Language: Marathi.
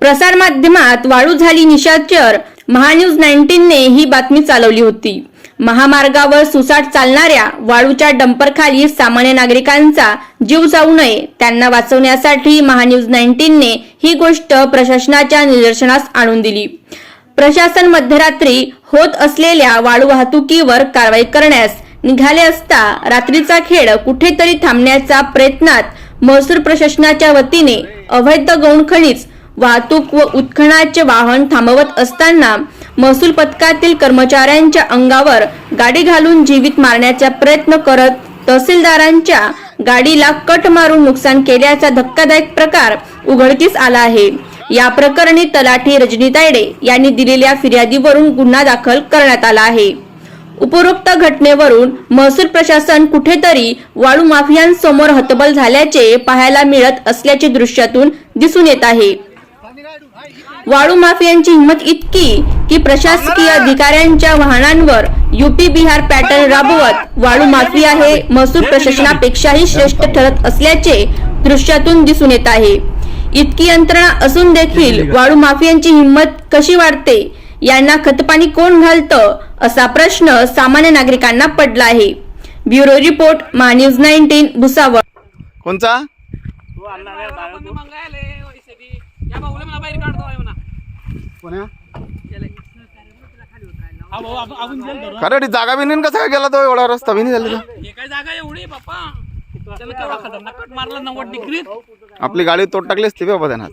प्रसारमाध्यमात वाळू झाली निशाचर महान्यूज नाईन्टीनने ही बातमी चालवली होती. महामार्गावर सुसाट चालणाऱ्या वाळूच्या डंपरखाली सामान्य नागरिकांचा जीव जाऊ नये त्यांना वाचवण्यासाठी महान्यूज नाईन्टीनने ही गोष्ट प्रशासनाच्या निदर्शनास आणून दिली. प्रशासन मध्यरात्री होत असलेल्या वाळू वाहतुकीवर कारवाई करण्यास निघाले असता रात्रीचा खेळ कुठेतरी थांबण्याच्या प्रयत्नात महसूल प्रशासनाच्या वतीने अवैध गौण खनिज वाहतूक व उत्खनाचे वाहन थांबवत असताना महसूल पथकातील कर्मचाऱ्यांच्या अंगावर गाडी घालून जीवित मारण्याचा प्रयत्न करत तहसीलदारांच्या गाडीला कट मारून नुकसान केल्याचा धक्कादायक प्रकार उघडकीस आला आहे. या प्रकरणी तलाठी रजनी तायडे यांनी दिलेल्या फिर्यादीवरून गुन्हा दाखल करण्यात आला आहे. उपरोक्त घटनेवरून महसूल प्रशासन कुठेतरी वाळू माफियांसमोर हतबल झाल्याचे पाहायला मिळत असल्याचे दृश्यातून दिसून येत आहे. वाळू माफियांची हिंमत इतकी की प्रशासकीय अधिकाऱ्यांच्या वाहनांवर युपी बिहार पॅटर्न राबवत वाळू माफिया हे महसूल प्रशासनापेक्षाही श्रेष्ठ ठरत असल्याचे दृश्यातून दिसून येत आहे. इतकी यंत्रणा असून देखील वाळू माफियांची हिंमत कशी वाढते यांना खतपाणी कोण घालतं असा प्रश्न सामान्य नागरिकांना पडला आहे. Bureau report Mahanews nineteen Bhusawal. कोणचा आपण मंगायले वैसे बी या भाऊला मला बाहेर काढतो आहे? म्हणा हा भाऊ आपण आपण जेल धरू खरं ती जागा बी नाही कसा काय गेला तो एवढा रस्ता? बी नाही झाला तो. हे काय जागा एवढी बाप्पा? त्याला केवढा खतरनाक कट मारला नव्वद डिग्रीत. आपली गाडी तोड टाकली असती बाबा त्यांना.